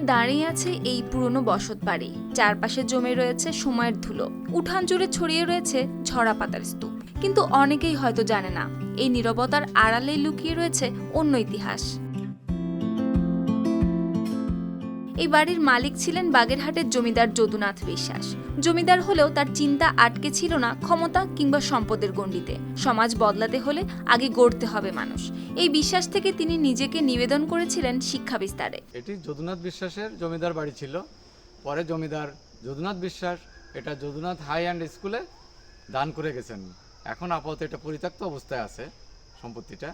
দাঁড়িয়ে আছে এই পুরনো বসত বাড়ি। চারপাশে জমে রয়েছে সময়ের ধুলো। উঠান জুড়ে ছড়িয়ে রয়েছে ঝরা পাতার স্তূপ। কিন্তু অনেকেই হয়তো জানে না, এই নিরবতার আড়ালে লুকিয়ে রয়েছে অন্য ইতিহাস। এই বাড়ির মালিক ছিলেন বাগেরহাটের জমিদার যদুনাথ বিশ্বাস। জমিদার হলেও তার চিন্তা আটকে ছিল না ক্ষমতা কিংবা সম্পদের গণ্ডিতে। সমাজ বদলাতে হলে আগে গড়তে হবে মানুষ। এই বিশ্বাস থেকে তিনি নিজেকে নিবেদন করেছিলেন শিক্ষা বিস্তারে। এটি যদুনাথ বিশ্বাসের জমিদার বাড়ি ছিল। পরে জমিদার যদুনাথ বিশ্বাস এটা যদুনাথ হাই অ্যান্ড স্কুলে দান করে গেছেন। এখন আপাতত এটা পরিত্যক্ত অবস্থায় আছে সম্পত্তিটা।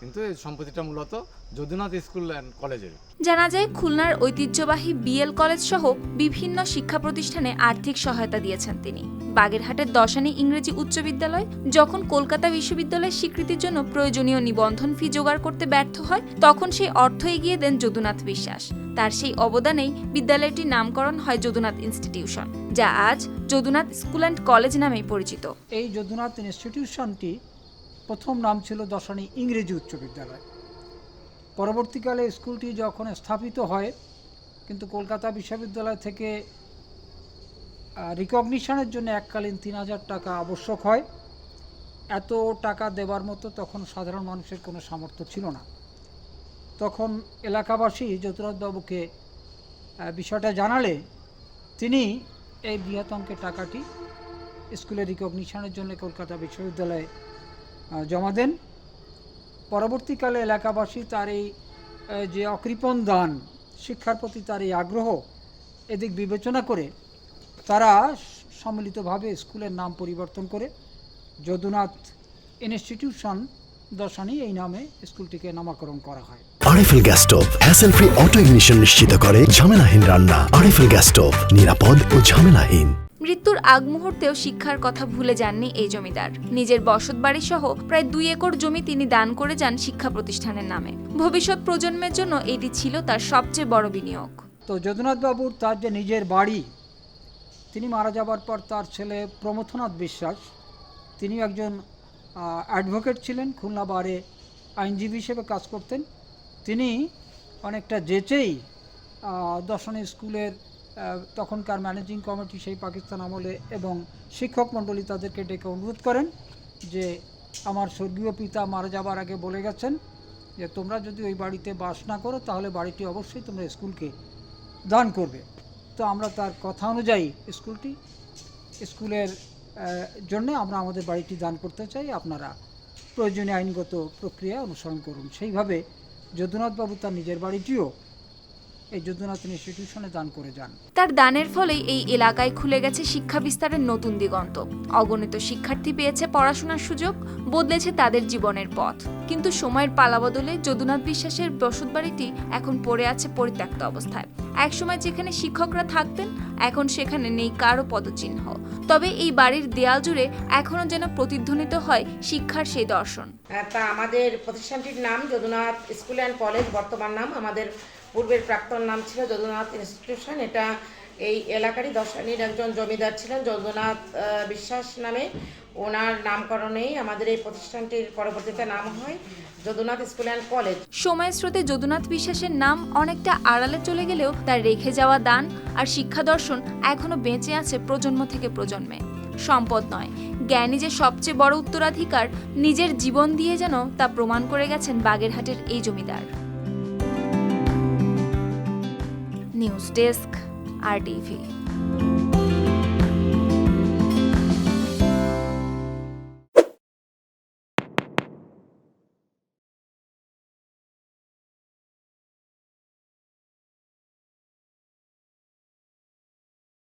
কিন্তু এই সম্পত্তিটা মূলত যদুনাথ স্কুল অ্যান্ড কলেজের জানা যায় খুলনার ঐতিহ্যবাহী বিএল কলেজ সহ বিভিন্ন শিক্ষা প্রতিষ্ঠানে আর্থিক সহায়তা দিয়েছেন তিনি। বাগেরহাটের দশানী ইংরেজি উচ্চ বিদ্যালয় যখন কলকাতা বিশ্ববিদ্যালয়ের স্বীকৃতির জন্য প্রয়োজনীয় নিবন্ধন ফি জোগাড় করতে ব্যর্থ হয় তখন সেই অর্থ এগিয়ে দেন যদুনাথ বিশ্বাস। তার সেই অবদানেই বিদ্যালয়টির নামকরণ হয় যদুনাথ ইনস্টিটিউশন যা আজ যদুনাথ স্কুল অ্যান্ড কলেজ নামেই পরিচিত। এই যদুনাথ ইনস্টিটিউশনটি প্রথম নাম ছিল দশানী ইংরেজি উচ্চ বিদ্যালয়। পরবর্তীকালে স্কুলটি যখন স্থাপিত হয় কিন্তু কলকাতা বিশ্ববিদ্যালয় থেকে রিকগনিশনের জন্য এককালীন তিন হাজার টাকা আবশ্যক হয়। এত টাকা দেবার মতো তখন সাধারণ মানুষের কোনো সামর্থ্য ছিল না। তখন এলাকাবাসী আহ, বিষয়টা জানালে তিনি এই বৃহৎ অঙ্কের টাকাটি স্কুলের রিকগনিশনের জন্য কলকাতা বিশ্ববিদ্যালয়ে জমা দেন। পরবর্তীকালে এলাকাবাসী তার এই যে অকৃপণ দান, শিক্ষার প্রতি তার এই আগ্রহ এদিক বিবেচনা করে তারা সম্মিলিতভাবে স্কুলের নাম পরিবর্তন করে যদুনাথ ইনস্টিটিউশন দর্শনী এই নামে স্কুলটিকে নামাকরণ করা হয়। RFL gas stove hassle free auto ignition নিশ্চিত করে ঝামেলাহীন রান্না। আরএফএল গ্যাস স্টোভ নিরাপদ ও ঝামেলাহীন। মৃত্যুর আগ মুহূর্তেও শিক্ষার কথা ভুলে যাননি এই জমিদার। নিজের বসতবাড়ি সহ প্রায় দুই একর জমি তিনি দান করে যান শিক্ষা প্রতিষ্ঠানের নামে। ভবিষ্যৎ প্রজন্মের জন্য এটি ছিল তার সবচেয়ে বড় বিনিয়োগ। তো যদুনাথবাবুর তার যে নিজের বাড়ি, তিনি মারা যাবার পর তার ছেলে প্রমথনাথ বিশ্বাস তিনি একজন অ্যাডভোকেট ছিলেন, খুলনা বারে আইনজীবী হিসেবে কাজ করতেন। তিনি অনেকটা যেচেই দর্শনী স্কুলের তখনকার ম্যানেজিং কমিটি সেই পাকিস্তান আমলে এবং শিক্ষক মণ্ডলী তাদেরকে ডেকে অনুরোধ করেন যে আমার স্বর্গীয় পিতা মারা যাবার আগে বলে গেছেন যে তোমরা যদি ওই বাড়িতে বাস না করো, তাহলে বাড়িটি অবশ্যই তোমরা স্কুলকে দান করবে। তো আমরা তার কথা অনুযায়ী স্কুলটি, স্কুলের জন্য আমরা আমাদের বাড়িটি দান করতে চাই। আপনারা প্রয়োজনীয় আইনগত প্রক্রিয়া অনুসরণ করুন। সেইভাবে যদুনাথবাবু তার নিজের বাড়িটিও এই যদুনাথ ইনস্টিটিউশনে দান করে যান। তার দানের ফলেই এই এলাকায় খুলে গেছে শিক্ষা বিস্তারের নতুন দিগন্ত। অগণিত শিক্ষার্থী পেয়েছে পড়াশোনার সুযোগ বদলেছে তাদের জীবনের পথ। কিন্তু সময়ের পালাবদলে যদুনাথ বিশ্বাসের বসতবাড়িটি এখন পড়ে আছে পরিত্যক্ত অবস্থায়। একসময় যেখানে শিক্ষকরা থাকতেন এখন সেখানে নেই কারও পদচিহ্ন। তবে এই বাড়ির দেয়াল জুড়ে এখনও যেন প্রতিধ্বনিত হয় শিক্ষার সেই দর্শন। তা আমাদের প্রতিষ্ঠানটির নাম যদুনাথ স্কুল অ্যান্ড কলেজ বর্তমান নাম আমাদের পূর্বের প্রাক্তন নাম ছিল যদুনাথ ইনস্টিটিউশন এটা এই এলাকারই দশানির একজন জমিদার ছিলেন যদুনাথ বিশ্বাস নামে। ওনার নামকরণেই আমাদের এই প্রতিষ্ঠানটির পরবর্তীতে নাম হয় যদুনাথ স্কুল অ্যান্ড কলেজ। সময়ের স্রোতে যদুনাথ বিশ্বাসের নাম অনেকটা আড়ালে চলে গেলেও তার রেখে যাওয়া দান আর শিক্ষা দর্শন এখনও বেঁচে আছে প্রজন্ম থেকে প্রজন্মে। সম্পদ নয় জ্ঞানী যে সবচেয়ে বড় উত্তরাধিকার, নিজের জীবন দিয়ে যেন তা প্রমাণ করে গেছেন বাগেরহাটের এই জমিদার। News desk R TV.